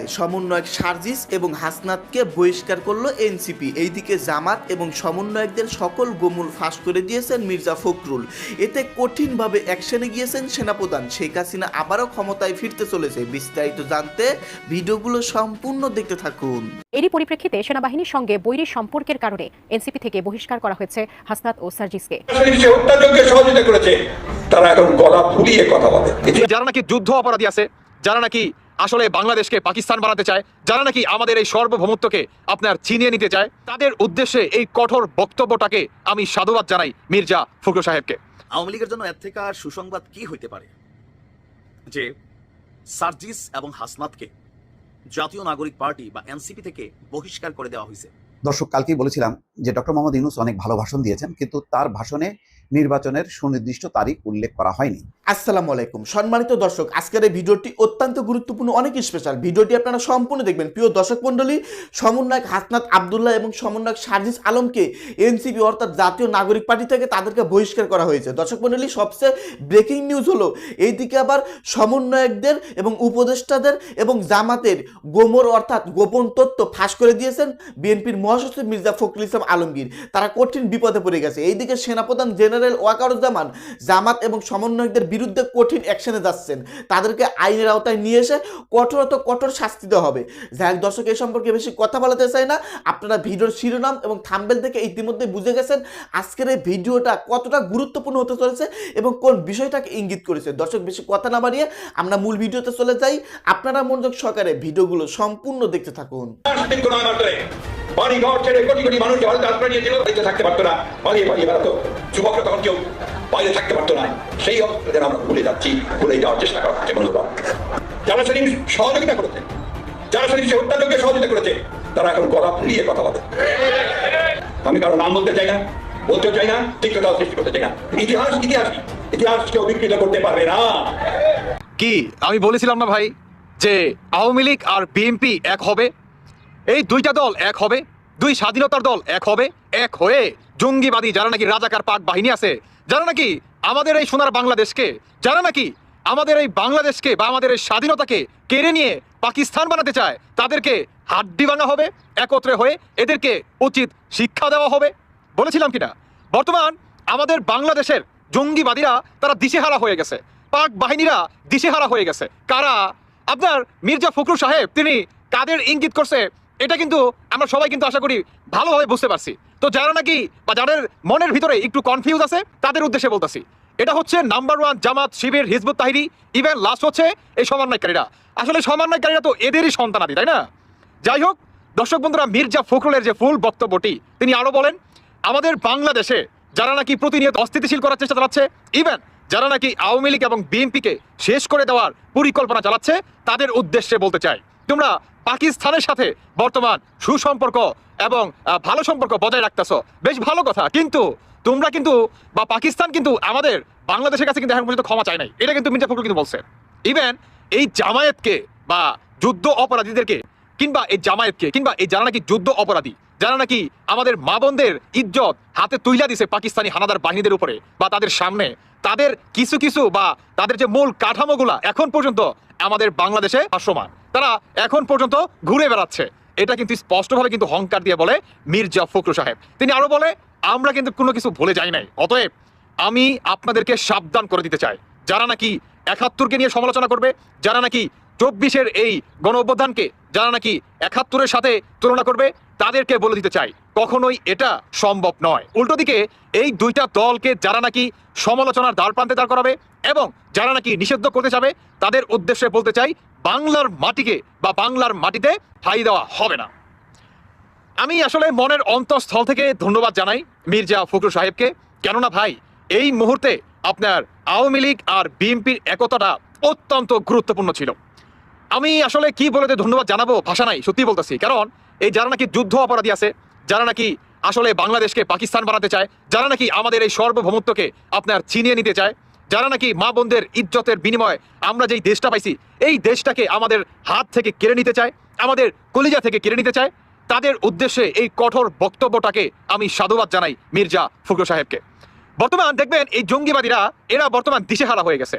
মামলায় সমন্বয়ক সার্জিস এবং হাসনাতকে বহিষ্কার করল এনসিপি। এইদিকে জামাত এবং সমন্বয়কদের সকল গোমূল ফাঁস করে দিয়েছেন মির্জা ফখরুল। এতে কঠিনভাবে অ্যাকশনে গিয়েছেন সেনাপ্রধান। শেখ হাসিনা আবারও ক্ষমতায় ফিরতে চলেছে। বিস্তারিত জানতে ভিডিওগুলো সম্পূর্ণ দেখতে থাকুন। এরই পরিপ্রেক্ষিতে সেনাবাহিনীর সঙ্গে বৈরী সম্পর্কের কারণে এনসিপি থেকে বহিষ্কার করা হয়েছে হাসনাত ও সার্জিসকে। সরাসরি হত্যাযজ্ঞে সহযোগিতা করেছে। তারা এখন গলা ফুলিয়ে কথা বলে। যারা নাকি যুদ্ধ অপরাধী আছে যারা নাকি আসলে বাংলাদেশকে পাকিস্তান বানাতে চায় যারা নাকি আমাদের এই সার্বভৌমত্বকে আপনার ছিনিয়ে নিতে চায় তাদের উদ্দেশ্যে এই কঠোর বক্তব্যটাকে আমি সাধুবাদ জানাই মির্জা ফখরুল সাহেবকে। আওয়ামী লীগের জন্য এর থেকে আর সুসংবাদ কি হইতে পারে? যে সার্জিস এবং হাসনাতকে জাতীয় নাগরিক পার্টি বা এনসিপি থেকে বহিষ্কার করে দেওয়া হয়েছে দর্শক কালকেই বলেছিলাম যে ডক্টর মোহাম্মদ ইউনুস অনেক ভালো ভাষণ দিয়েছেন, কিন্তু তার ভাষণে নির্বাচনের সুনির্দিষ্ট তারিখ উল্লেখ করা হয়নি। আসসালামু আলাইকুম। সম্মানিত দর্শক, আজকের এই ভিডিওটি অত্যন্ত গুরুত্বপূর্ণ অনেক স্পেশাল ভিডিওটি আপনারা সম্পূর্ণ দেখবেন। প্রিয় দর্শক মণ্ডলী, সমন্বয়ক হাসনাত আবদুল্লাহ এবং সমন্বয়ক সার্জিস আলমকে এনসিপি অর্থাৎ জাতীয় নাগরিক পার্টি থেকে তাদেরকে বহিষ্কার করা হয়েছে। দর্শক মণ্ডলী, সবচেয়ে ব্রেকিং নিউজ হলো, এইদিকে আবার সমন্বয়কদের এবং উপদেষ্টাদের এবং জামাতের গোমর অর্থাৎ গোপন তথ্য ফাঁস করে দিয়েছেন বিএনপির মহাসচিব মির্জা ফখরুল ইসলাম আলমগীর, তারা কঠিন বিপদে পড়ে গেছে। এইদিকে সেনাপ্রধান জেনারেল ওয়াকারুজ্জামান জামাত এবং সমন্বয়কদের বিরুদ্ধে কঠিন অ্যাকশনে যাচ্ছেন। তাদেরকে আইনের আওতায় নিয়ে এসে কঠোরত কঠোর শাস্তি দেওয়া হবে। যাই দর্শক, এ সম্পর্কে বেশি কথা বলাতে চাই না। আপনারা ভিডিওর শিরোনাম এবং থাম্বেল থেকে ইতিমধ্যে বুঝে গেছেন আজকের এই ভিডিওটা কতটা গুরুত্বপূর্ণ হতে চলেছে এবং কোন বিষয়টাকে ইঙ্গিত করেছে। দর্শক, বেশি কথা না বাড়িয়ে আমরা মূল ভিডিওতে চলে যাই। আপনারা মনোযোগ সহকারে ভিডিওগুলো সম্পূর্ণ দেখতে থাকুন। বাড়ি ঘর ছেড়ে কোটি কোটি মানুষ ভারতে আশ্রয় নিয়েছিল বাড়িতে থাকতে পারতো না। পালিয়ে পালিয়ে বেড়াতো। যুবকরা তখন কেউ বাইরে থাকতে পারতো না। সেই অবস্থা আমরা ভুলে যাচ্ছি, ভুলে যাওয়ার চেষ্টা করা হচ্ছে মূলত যারা সেদিন সহযোগিতা করেছে, যারা সেদিন সে হত্যাযজ্ঞে সহযোগিতা করেছে, তারা এখন গলা ফুলিয়ে কথা বলে। আমি কারও নাম বলতে চাই না, বলতেও চাই না, তিক্ততাও সৃষ্টি করতে চাই না। ইতিহাস ইতিহাস ইতিহাস কেউ বিকৃত করতে পারবে না। কি? আমি বলেছিলাম না ভাই যে আওয়ামী লীগ আর বিএনপি এক হবে? এই দুইটা দল এক হবে। দুই স্বাধীনতার দল এক হবে। এক হয়ে জঙ্গিবাদী, যারা নাকি রাজাকার পাক বাহিনী আছে, যারা নাকি আমাদের এই সোনার বাংলাদেশকে, যারা নাকি আমাদের এই বাংলাদেশকে বা আমাদের এই স্বাধীনতাকে কেড়ে নিয়ে পাকিস্তান বানাতে চায়, তাদেরকে হাড্ডি ভাঙা হবে, একত্রে হয়ে এদেরকে উচিত শিক্ষা দেওয়া হবে। বলেছিলাম কিনা? বর্তমান আমাদের বাংলাদেশের জঙ্গিবাদীরা তারা দিশেহারা হয়ে গেছে। পাক বাহিনীরা দিশেহারা হয়ে গেছে। কারা? আপনার মির্জা ফখরুল সাহেব, তিনি কাদের ইঙ্গিত করছে? এটা কিন্তু আমরা সবাই কিন্তু আশা করি ভালোভাবে বুঝতে পারছি। তো যারা নাকি বা যাদের মনের ভিতরে একটু কনফিউজ আছে, তাদের উদ্দেশ্যে বলতেছি। এটা হচ্ছে number one Jamaat Shibir Hizb ut Tahiri. Even last হচ্ছে এই সমন্বয়কারীরা। আসলে সমন্বয়কারীরা তো এদেরই সন্তানাদি তাই না? যাই হোক, দর্শক বন্ধুরা, মির্জা ফখরুলের যে ফুল বক্তব্যটি, তিনি আরও বলেন, আমাদের বাংলাদেশে যারা নাকি প্রতিনিয়ত অস্থিতিশীল করার চেষ্টা চালাচ্ছে ইভেন যারা নাকি আওয়ামী লীগ এবং বিএনপিকে শেষ করে দেওয়ার পরিকল্পনা চালাচ্ছে, তাদের উদ্দেশ্যে বলতে চাই। তোমরা পাকিস্তানের সাথে বর্তমান সুসম্পর্ক এবং ভালো সম্পর্ক বজায় রাখতেছো। বেশ ভালো কথা। কিন্তু তোমরা কিন্তু, বা পাকিস্তান কিন্তু আমাদের বাংলাদেশের কাছে কিন্তু এখন পর্যন্ত ক্ষমা চায় নাই। এটা কিন্তু মির্জা ফখরুল কিন্তু বলছে ইভেন এই জামায়াতকে বা যুদ্ধ অপরাধীদেরকে, কিংবা এই জামায়াতকে, কিংবা এই যারা নাকি যুদ্ধ অপরাধী, যারা নাকি আমাদের মা বোনদের ইজ্জত হাতে তুইলা দিছে পাকিস্তানি হানাদার বাহিনীদের উপরে বা তাদের সামনে, তাদের কিছু কিছু বা তাদের যে মূল কাঠামোগুলা এখন পর্যন্ত আমাদের বাংলাদেশে ভাসমান। তারা এখন পর্যন্ত ঘুরে বেড়াচ্ছে। এটা কিন্তু স্পষ্টভাবে কিন্তু হংকার দিয়ে বলে মির্জা ফখরু সাহেব। তিনি আরও বলে, আমরা কিন্তু কোনো কিছু ভুলে যাই নাই। অতএব আমি আপনাদেরকে সাবধান করে দিতে চাই। যারা নাকি একাত্তরকে নিয়ে সমালোচনা করবে, যারা নাকি চব্বিশের এই গণ অভ্যুত্থানকে যারা নাকি একাত্তরের সাথে তুলনা করবে তাদেরকে বলে দিতে চাই, কখনোই এটা সম্ভব নয়। উল্টো দিকে, এই দুইটা দলকে যারা নাকি সমালোচনার দ্বার প্রান্তে দাঁড় করাবে এবং যারা নাকি নিষিদ্ধ করতে যাবে, তাদের উদ্দেশ্যে বলতে চাই, বাংলার মাটিকে বা বাংলার মাটিতে ঠাই দেওয়া হবে না। আমি আসলে মনের অন্তঃস্থল থেকে ধন্যবাদ জানাই মির্জা ফখরুল সাহেবকে। কেননা ভাই, এই মুহূর্তে আপনার আওয়ামী লীগ আর বিএনপির একতাটা অত্যন্ত গুরুত্বপূর্ণ ছিল। আমি আসলে কি বলে ধন্যবাদ জানাব ভাষা নাই সত্যি বলতেছি। কারণ এই যারা নাকি যুদ্ধ অপরাধী আছে, যারা নাকি আসলে বাংলাদেশকে পাকিস্তান বানাতে চায়, যারা নাকি আমাদের এই সর্বভৌমত্বকে আপনার ছিনিয়ে নিতে চায়, যারা নাকি মা বোনদের ইজ্জতের বিনিময়ে আমরা যেই দেশটা পাইছি, এই দেশটাকে আমাদের হাত থেকে কেড়ে নিতে চায়, আমাদের কলিজা থেকে কেড়ে নিতে চায়, তাদের উদ্দেশ্যে এই কঠোর বক্তব্যটাকে আমি সাধুবাদ জানাই মির্জা ফখরুল সাহেবকে। বর্তমান দেখবেন এই জঙ্গিবাদীরা, এরা বর্তমান দিশেহারা হয়ে গেছে।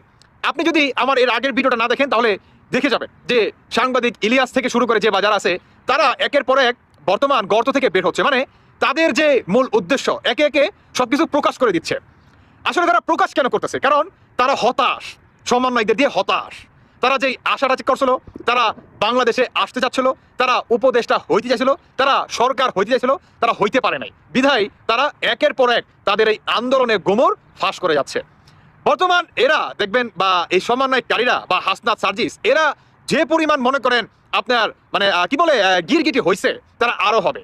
আপনি যদি আমার এর আগের ভিডিওটা না দেখেন, তাহলে দেখে যাবেন যে সাংবাদিক ইলিয়াস থেকে শুরু করে যে বাজার আছে তারা একের পর এক বর্তমান গর্ত থেকে বের হচ্ছে। মানে তাদের যে মূল উদ্দেশ্য, একে একে সবকিছু প্রকাশ করে দিচ্ছে। আসলে তারা প্রকাশ কেন করতেছে? কারণ তারা হতাশ। সমন্বয়কদের দিয়ে হতাশ। তারা যেই আশাটা করছিল, তারা বাংলাদেশে আসতে চাচ্ছিল, তারা উপদেশটা হইতে চাইছিল, তারা সরকার হইতে চাইছিল, তারা হইতে পারে নাই। বিধায় তারা একের পর এক তাদের এই আন্দোলনে গোমর ফাঁস করে যাচ্ছে। বর্তমান এরা, দেখবেন, বা এই সমন্বয়কারীরা বা হাসনাত সার্জিস, এরা যে পরিমাণ মনে করেন আপনার মানে কি বলে গিরগিটি হয়েছে তারা আরও হবে।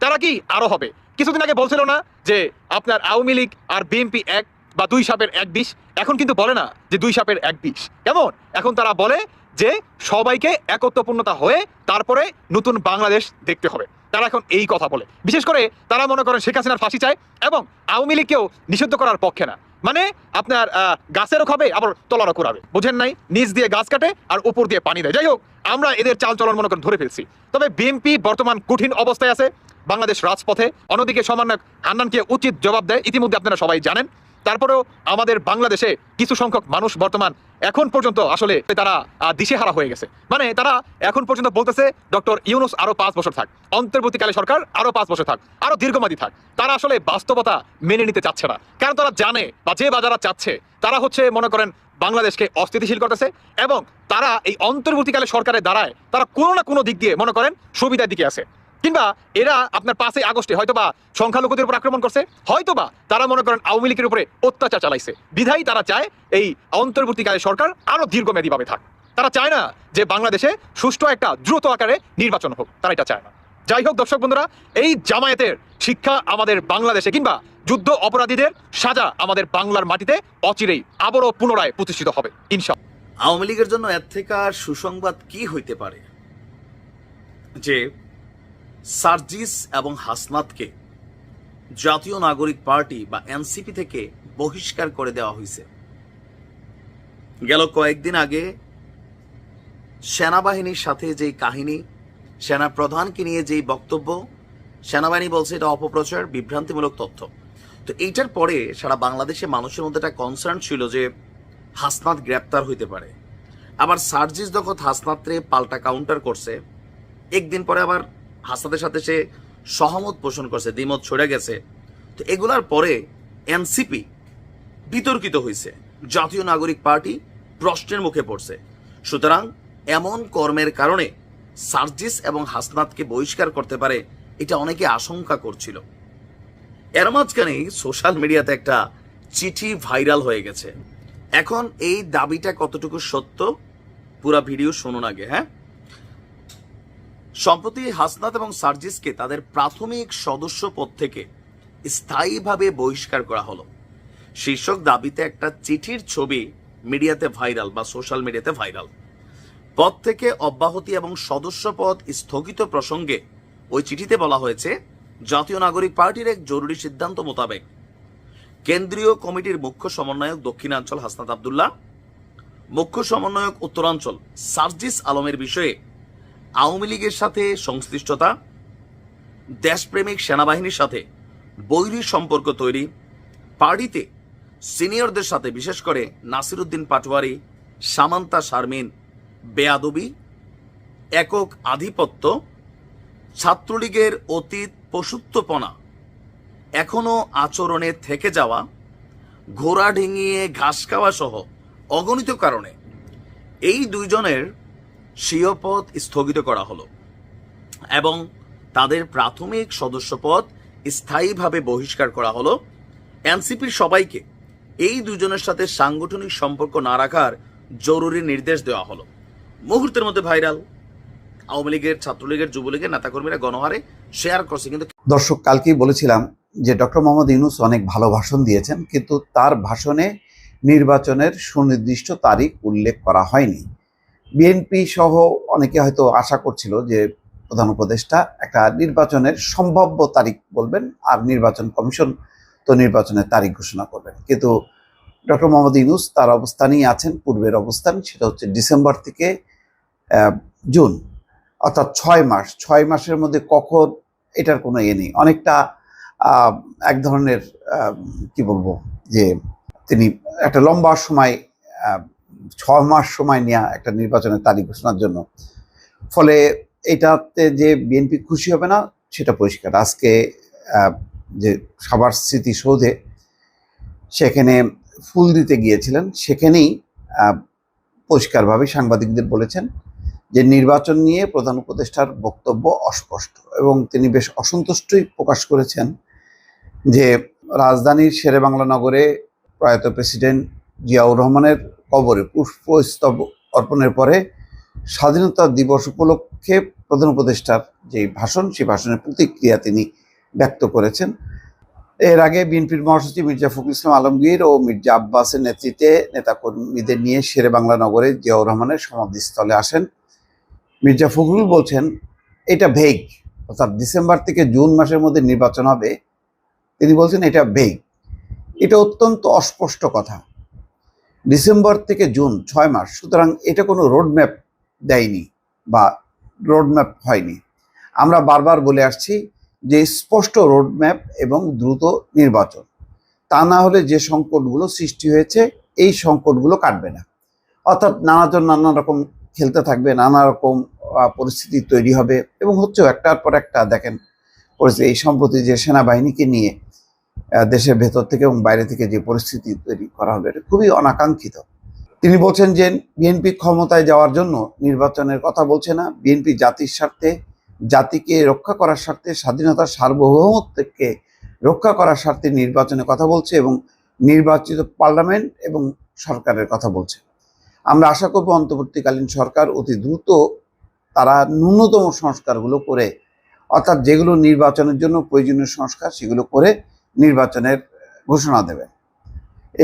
তারা কি আরও হবে? কিছুদিন আগে বলছিল না যে আপনার আওয়ামী লীগ আর বিএনপি এক বা দুই সাপের এক বিষ? এখন কিন্তু বলে না যে দুই সাপের এক বিষ। কেমন? এখন তারা বলে যে সবাইকে একত্রপূর্ণতা হয়ে তারপরে নতুন বাংলাদেশ দেখতে হবে। তারা এখন এই কথা বলে। বিশেষ করে তারা মনে করেন শেখ হাসিনার ফাঁসি চায় এবং আওয়ামী লীগকেও নিষিদ্ধ করার পক্ষে না। মানে আপনার গাছেরও খাবে আবার তলারও করাবে বোঝেন নাই? নিচ দিয়ে গাছ কাটে আর উপর দিয়ে পানি দেয়। যাই হোক, আমরা এদের চাল চলন মনে করেন ধরে ফেলছি। তবে বিএনপি বর্তমান কঠিন অবস্থায় আছে বাংলাদেশ রাজপথে। অন্যদিকে সমন্বয়ক হান্নানকে উচিত জবাব দেয়। ইতিমধ্যে আপনারা সবাই জানেন। তারপরেও আমাদের বাংলাদেশে কিছু সংখ্যক মানুষ বর্তমান এখন পর্যন্ত আসলে তারা দিশেহারা হয়ে গেছে। মানে তারা এখন পর্যন্ত বলতেছে, ডক্টর ইউনুস আরও পাঁচ বছর থাক, অন্তর্বর্তীকালে সরকার আরও পাঁচ বছর থাক, আরও দীর্ঘমেয়াদী থাক। তারা আসলে বাস্তবতা মেনে নিতে চাচ্ছে না। কারণ তারা জানে বা যে বাজারা চাচ্ছে, তারা হচ্ছে মনে করেন বাংলাদেশকে অস্থিতিশীল করতেছে এবং তারা এই অন্তর্বর্তীকালে সরকারের দ্বারায় তারা কোনো না কোনো দিক দিয়ে মনে করেন সুবিধার দিকে আছে। কিংবা এরা আপনার পাঁচই আগস্টে হয়তোবা সংখ্যালঘুদের উপর আক্রমণ করছে, হয়তোবা তারা মনে করেন আওয়ামী লীগের উপরে অত্যাচার চালাইছে। বিধায় তারা চায় এই অন্তর্বর্তীকালে সরকার আরও দীর্ঘমেয়াদীভাবে থাক। তারা চায় না যে বাংলাদেশে সুষ্ঠু একটা দ্রুত আকারে নির্বাচন হোক, তারা এটা চায় না। যাই হোক দর্শক বন্ধুরা, এই জামায়াতের শিক্ষা আমাদের বাংলাদেশে কিংবা যুদ্ধ অপরাধীদের সাজা আমাদের বাংলার মাটিতে অচিরেই আবারও পুনরায় প্রতিষ্ঠিত হবে ইনশাল্লাহ আওয়ামী লীগের জন্য এর থেকে আর সুসংবাদ কি হইতে পারে? যে সার্জিস এবং হাসনাতকে জাতীয় নাগরিক পার্টি বা এনসিপি থেকে বহিষ্কার করে দেওয়া হয়েছে। গেল কয়েকদিন আগে সেনাবাহিনীর সাথে যেই কাহিনী সেনা প্রধানকে নিয়ে যেই বক্তব্য, সেনাবাহিনী বলছে এটা অপপ্রচার, বিভ্রান্তিমূলক তথ্য। তো এইটার পরে সারা বাংলাদেশে মানুষের মধ্যে একটা কনসার্ন ছিল যে হাসনাত গ্রেপ্তার হইতে পারে। আবার সার্জিস যখন হাসনাত্রে পাল্টা কাউন্টার করছে। একদিন পরে আবার হাসনাতের সাথে সে সহমত পোষণ করছে, দ্বিমত ছড়ে গেছে। তো এগুলার পরে এনসিপি বিতর্কিত হয়েছে জাতীয় নাগরিক পার্টি প্রশ্নের মুখে পড়ছে। সুতরাং এমন কর্মের কারণে সার্জিস এবং হাসনাতকে বহিষ্কার করতে পারে, এটা অনেকে আশঙ্কা করছিল। এর মাঝখানে সোশ্যাল মিডিয়াতে একটা চিঠি ভাইরাল হয়ে গেছে। এখন এই দাবিটা কতটুকু সত্য, পুরা ভিডিও শুনুন আগে হ্যাঁ? সম্প্রতি হাসনাত এবং সার্জিসকে তাদের প্রাথমিক সদস্য পদ থেকে স্থায়ীভাবে বহিষ্কার করা হলো। শীর্ষক দাবিতে একটা চিঠির ছবি মিডিয়াতে ভাইরাল বা সোশ্যাল মিডিয়াতে ভাইরাল। পদ থেকে অব্যাহতি এবং সদস্য পদ স্থগিত প্রসঙ্গে ওই চিঠিতে বলা হয়েছে, জাতীয় নাগরিক পার্টির এক জরুরি সিদ্ধান্ত মোতাবেক কেন্দ্রীয় কমিটির মুখ্য সমন্বয়ক দক্ষিণাঞ্চল হাসনাত আবদুল্লাহ, মুখ্য সমন্বয়ক উত্তরাঞ্চল সার্জিস আলমের বিষয়ে আওয়ামী লীগের সাথে সংশ্লিষ্টতা, দেশপ্রেমিক সেনাবাহিনীর সাথে বৈরী সম্পর্ক তৈরি, পার্টিতে সিনিয়রদের সাথে, বিশেষ করে নাসিরুদ্দিন পাটোয়ারি, সামান্তা শারমিন বেয়াদবি, একক আধিপত্য, ছাত্রলীগের অতীত পশুত্বপনা এখনও আচরণে থেকে যাওয়া, ঘোড়া ডিঙিয়ে ঘাস খাওয়া সহ অগণিত কারণে এই দুইজনের স্বীয় পদ স্থগিত করা হলো এবং তাদের প্রাথমিক সদস্যপদ স্থায়ীভাবে বহিষ্কার করা হলো। এনসিপির সবাইকে এই দুজনের সাথে সাংগঠনিক সম্পর্ক না রাখার জরুরি নির্দেশ দেওয়া হলো। মুহূর্তের মধ্যে ভাইরাল আওয়ামী লীগের, ছাত্রলীগের, যুবলীগের নেতাকর্মীরা গণহারে শেয়ার করছে কিন্তু দর্শক, কালকেই বলেছিলাম যে ডক্টর মোহাম্মদ ইউনুস অনেক ভালো ভাষণ দিয়েছেন, কিন্তু তার ভাষণে নির্বাচনের সুনির্দিষ্ট তারিখ উল্লেখ করা হয়নি। বিএনপি সহ অনেকে হয়তো আশা করছিল যে প্রধান উপদেষ্টা একটা নির্বাচনের সম্ভাব্য তারিখ বলবেন আর নির্বাচন কমিশন তো নির্বাচনের তারিখ ঘোষণা করবেন। কিন্তু ডক্টর মোহাম্মদ ইউনুস তার অবস্থানেই আছেন, পূর্বের অবস্থান, সেটা হচ্ছে ডিসেম্বর থেকে জুন, অর্থাৎ ছয় মাস। ছয় মাসের মধ্যে কখন এটার কোনো ইয়ে নেই। অনেকটা এক ধরনের কি বলব, যে তিনি একটা লম্বা সময় ছ মাস সময় নেওয়া একটা নির্বাচনের তারিখ ঘোষণার জন্য। ফলে এটাতে যে বিএনপি খুশি হবে না, সেটা পরিষ্কার। আজকে যে সবার স্মৃতিসৌধে সেখানে ফুল দিতে গিয়েছিলেন, সেখানেই পরিষ্কারভাবে সাংবাদিকদের বলেছেন যে নির্বাচন নিয়ে প্রধান উপদেষ্টার বক্তব্য অস্পষ্ট এবং তিনি বেশ অসন্তুষ্টই প্রকাশ করেছেন যে রাজধানীর শেরেবাংলা নগরে প্রয়াত প্রেসিডেন্ট জিয়াউর রহমানের কবরে পুষ্পস্তব অর্পণের পরে স্বাধীনতা দিবস উপলক্ষে প্রধান উপদেষ্টার যে ভাষণ, সেই ভাষণের প্রতিক্রিয়া তিনি ব্যক্ত করেছেন। এর আগে বিএনপির মহাসচিব মির্জা ফখরুল ইসলাম আলমগীর ও মির্জা আব্বাসের নেতৃত্বে নেতাকর্মীদের নিয়ে শেরে বাংলা নগরে জিয়াউর রহমানের সমাধিস্থলে আসেন। মির্জা ফখরুল বলছেন, এটা ভেগ। অর্থাৎ ডিসেম্বর থেকে জুন মাসের মধ্যে নির্বাচন হবে। তিনি বলছেন, এটা ভেগ। এটা অত্যন্ত অস্পষ্ট কথা। ডিসেম্বর থেকে জুন, ছয় মাস। সুতরাং এটা কোনো রোডম্যাপ দেয়নি বা রোডম্যাপ হয়নি। আমরা বারবার বলে আসছি যে স্পষ্ট রোডম্যাপ এবং দ্রুত নির্বাচন। তা না হলে যে সংকটগুলো সৃষ্টি হয়েছে, এই সংকটগুলো কাটবে না। অর্থাৎ নানাজন নানা রকম খেলতে থাকবে, নানা রকম পরিস্থিতি তৈরি হবে এবং হচ্ছে একটার পর একটা, দেখেন, পরিস্থিতি এই সম্প্রতি যে সেনাবাহিনীকে নিয়ে দেশের ভেতর থেকে এবং বাইরে থেকে যে পরিস্থিতি তৈরি করা হবে, এটা খুবই অনাকাঙ্ক্ষিত। তিনি বলছেন যে বিএনপি ক্ষমতায় যাওয়ার জন্য নির্বাচনের কথা বলছে না। বিএনপি জাতির স্বার্থে, জাতিকে রক্ষা করার স্বার্থে, স্বাধীনতার সার্বভৌমত্বকে রক্ষা করার স্বার্থে নির্বাচনের কথা বলছে এবং নির্বাচিত পার্লামেন্ট এবং সরকারের কথা বলছে। আমরা আশা করব অন্তর্বর্তীকালীন সরকার অতি দ্রুত তারা ন্যূনতম সংস্কারগুলো করে, অর্থাৎ যেগুলো নির্বাচনের জন্য প্রয়োজনীয় সংস্কার সেগুলো করে নির্বাচনের ঘোষণা দেবে।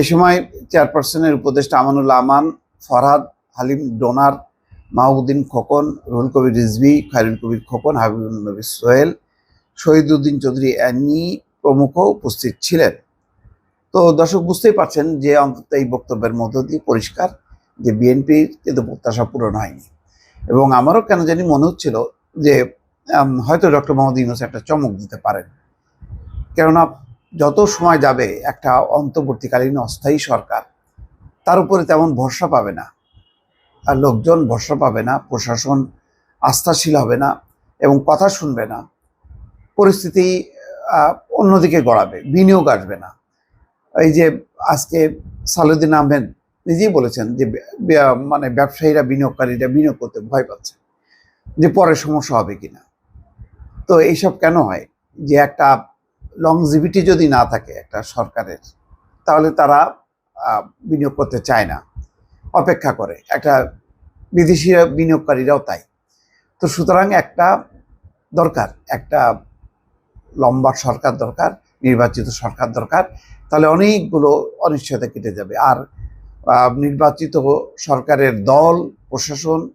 এ সময় চেয়ারপারসনের উপদেষ্টা আমানুল্লাহ আমান, ফরহাদ হালিম ডোনার মাহবুদ্দিন খোকন, রুহুল কবির রিজভি, খায়রুল কবির খোকন হাবিবুল নবী সোহেল, শহীদুদ্দিন চৌধুরী অ্যানি প্রমুখ উপস্থিত ছিলেন। তো দর্শক, বুঝতেই পারছেন যে অন্তত এই বক্তব্যের মধ্য দিয়ে পরিষ্কার যে বিএনপির কিন্তু প্রত্যাশা পূরণ হয়নি। এবং আমারও কেন জানি মনে হচ্ছিল যে হয়তো ডক্টর মোহাম্মদ ইউনুস একটা চমক দিতে পারেন। কেননা যত সময় যাবে একটা অন্তর্বর্তীকালীন অস্থায়ী সরকার, তার উপরে তেমন ভরসা পাবে না। আর লোকজন ভরসা পাবে না, প্রশাসন আস্থাশীল হবে না এবং কথা শুনবে না। পরিস্থিতি অন্যদিকে গড়াবে, বিনিয়োগ আসবে না। এই যে আজকে সালুদ্দিন আহমেদ নিজেই বলেছেন যে মানে ব্যবসায়ীরা বিনিয়োগকারীরা বিনিয়োগ করতে ভয় পাচ্ছে যে পরে সমস্যা হবে কিনা। তো এইসব কেন হয়? যে একটা লংজিভিটি যদি না থাকে একটা সরকারের, তাহলে তারা বিনিয়োগ করতে চায় না। অপেক্ষা করে। একটা বিদেশি বিনিয়োগকারীরাও তাই। তো সুতরাং একটা দরকার, একটা লম্বা সরকার দরকার, নির্বাচিত সরকার দরকার, তাহলে অনেকগুলো অনিশ্চয়তা কেটে যাবে। আর নির্বাচিত সরকারের দল, প্রশাসন,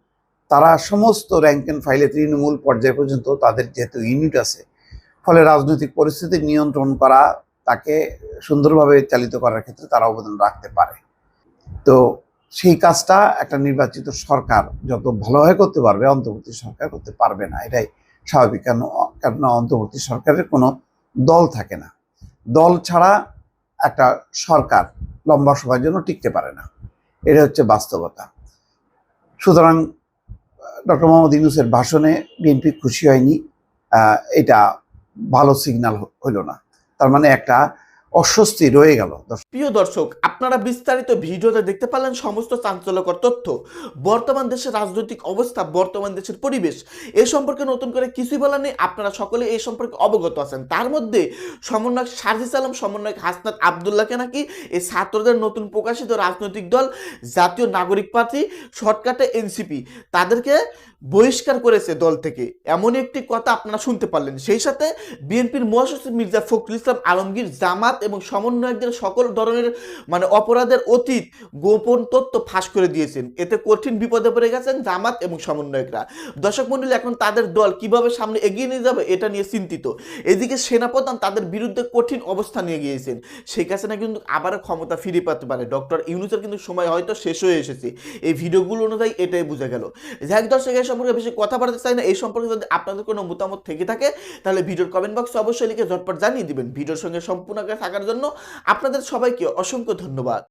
তারা সমস্ত র্যাঙ্ক অ্যান্ড ফাইলে তৃণমূল পর্যায় পর্যন্ত তাদের যেহেতু ইউনিট আছে ফলে রাজনৈতিক পরিস্থিতি নিয়ন্ত্রণ করা তাকে সুন্দরভাবে চালিত করার ক্ষেত্রে তারা অবদান রাখতে পারে। তো সেই কাজটা একটা নির্বাচিত সরকার যত ভালোভাবে করতে পারবে, অন্তর্বর্তী সরকার করতে পারবে না। এটাই স্বাভাবিক। কেন কেন অন্তর্বর্তী সরকারের কোনো দল থাকে না। দল ছাড়া একটা সরকার লম্বা সময়ের জন্য টিকতে পারে না। এটা হচ্ছে বাস্তবতা। সুতরাং, ডক্টর মোহাম্মদ ইউনুসের ভাষণে বিএনপি খুশি হয়নি। এটা ভালো সিগন্যাল হইল না। তার মানে একটা অস্বস্তি রয়ে গেল। প্রিয় দর্শক, আপনারা বিস্তারিত ভিডিওতে দেখতে পারলেন সমস্ত চাঞ্চল্যকর তথ্য। বর্তমান দেশের রাজনৈতিক অবস্থা, বর্তমান দেশের পরিবেশ, এ সম্পর্কে নতুন করে কিছুই বলার নেই। আপনারা সকলে এই সম্পর্কে অবগত আছেন। তার মধ্যে সমন্বয়ক সার্জিস আলম, সমন্বয়ক হাসনাত আবদুল্লাহকে নাকি এই ছাত্রদের নতুন প্রকাশিত রাজনৈতিক দল, জাতীয় নাগরিক পার্টি, শর্টকাটে এনসিপি, তাদেরকে বহিষ্কার করেছে দল থেকে। এমন একটি কথা আপনারা শুনতে পারলেন। সেই সাথে বিএনপির মহাসচিব মির্জা ফখরুল ইসলাম আলমগীর জামাত এবং সমন্বয়কদের সকল ধরনের মানে অপরাধের অতীত গোপন তথ্য ফাঁস করে দিয়েছেন। এতে কঠিন বিপদে পড়ে গেছেন জামাত এবং সমন্বয়করা। দর্শক মন্ডলী, এখন তাদের দল কীভাবে সামনে এগিয়ে নিয়ে যাবে এটা নিয়ে চিন্তিত। এদিকে সেনাপ্রধান তাদের বিরুদ্ধে কঠিন অবস্থা নিয়ে গিয়েছেন। সেই কাছে না কিন্তু আবারও ক্ষমতা ফিরে পেতে পারে। ডক্টর ইউনুসের কিন্তু সময় হয়তো শেষ হয়ে এসেছে। এই ভিডিওগুলো অনুযায়ী এটাই বোঝা গেল। যাই দর্শক সম্পর্কে বেশি কথা বলতে চাই না, এই সম্পর্কে যদি আপনাদের কোনো মতামত থেকে থাকে, তাহলে ভিডিওর কমেন্ট বক্সে অবশ্যই লিখে ঝটপট জানিয়ে দিবেন। ভিডিওর সঙ্গে সম্পূর্ণ থাকার জন্য আপনাদের সবাইকে অসংখ্য ধন্যবাদ।